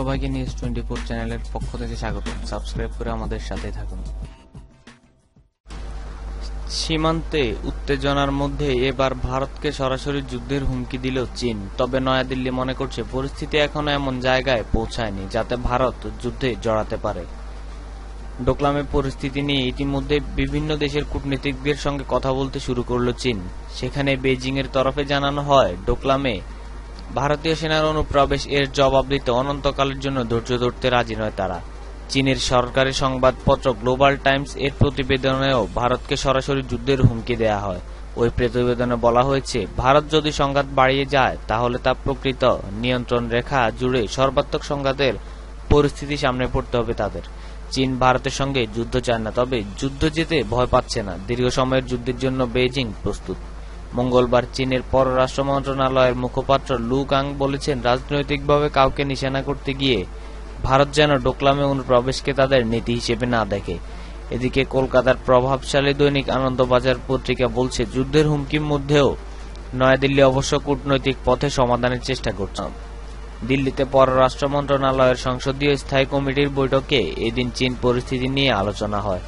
সবাইকে news twenty four চ্যানেলের পক্ষ থেকে স্বাগত। সাবস্ক্রাইব করে আমাদের সাথে থাকুন। সীমান্তে উত্তেজনার মধ্যে এবার ভারতকে সরাসরি যুদ্ধের হুমকি দিল চীন। তবে নয়াদিল্লি মনে করছে পরিস্থিতি এখনও এমন জায়গায় পৌঁছায়নি যাতে ভারত যুদ্ধে জড়াতে পারে। ডোকলামে পরিস্থিতি নিয়ে ইতিমধ্যে বিভিন্ন দেশের কূটনীতিকদের সঙ্গে কথা বলতে শুরু করল চীন। সেখানে বেজিং এর তরফে জানানো হয়, ডোকলামে ভারতীয় সেনার অনুপ্রবেশ এর জবাব দিতে অনন্তকালের জন্য ধৈর্য ধরতে রাজি নয় তারা। চীনের সরকারি সংবাদপত্র গ্লোবাল টাইমস এর প্রতিবেদনেও ভারতকে সরাসরি যুদ্ধের হুমকি দেয়া হয়। ওই প্রতিবেদনে বলা হয়েছে, ভারত যদি সংঘাত বাড়িয়ে যায়, তাহলে তা প্রকৃত নিয়ন্ত্রণ রেখা জুড়ে সর্বাত্মক সংঘাতের পরিস্থিতি সামনে পড়তে হবে তাদের। চীন ভারতের সঙ্গে যুদ্ধ চায় না, তবে যুদ্ধ যেতে ভয় পাচ্ছে না। দীর্ঘ সময়ের যুদ্ধের জন্য বেইজিং প্রস্তুত। মঙ্গলবার চীনের পররাষ্ট্র মন্ত্রণালয়ের মুখপাত্র লু গাং বলেছেন, রাজনৈতিকভাবে কাউকে নিশানা করতে গিয়ে ভারত যেন ডোকলামে অনুপ্রবেশকে তাদের নীতি হিসেবে না দেখে। এদিকে কলকাতার প্রভাবশালী দৈনিক আনন্দবাজার পত্রিকা বলছে, যুদ্ধের হুমকির মধ্যেও নয়াদিল্লি অবশ্য কূটনৈতিক পথে সমাধানের চেষ্টা করছে। দিল্লিতে পররাষ্ট্র মন্ত্রণালয়ের সংসদীয় স্থায়ী কমিটির বৈঠকে এদিন চীন পরিস্থিতি নিয়ে আলোচনা হয়।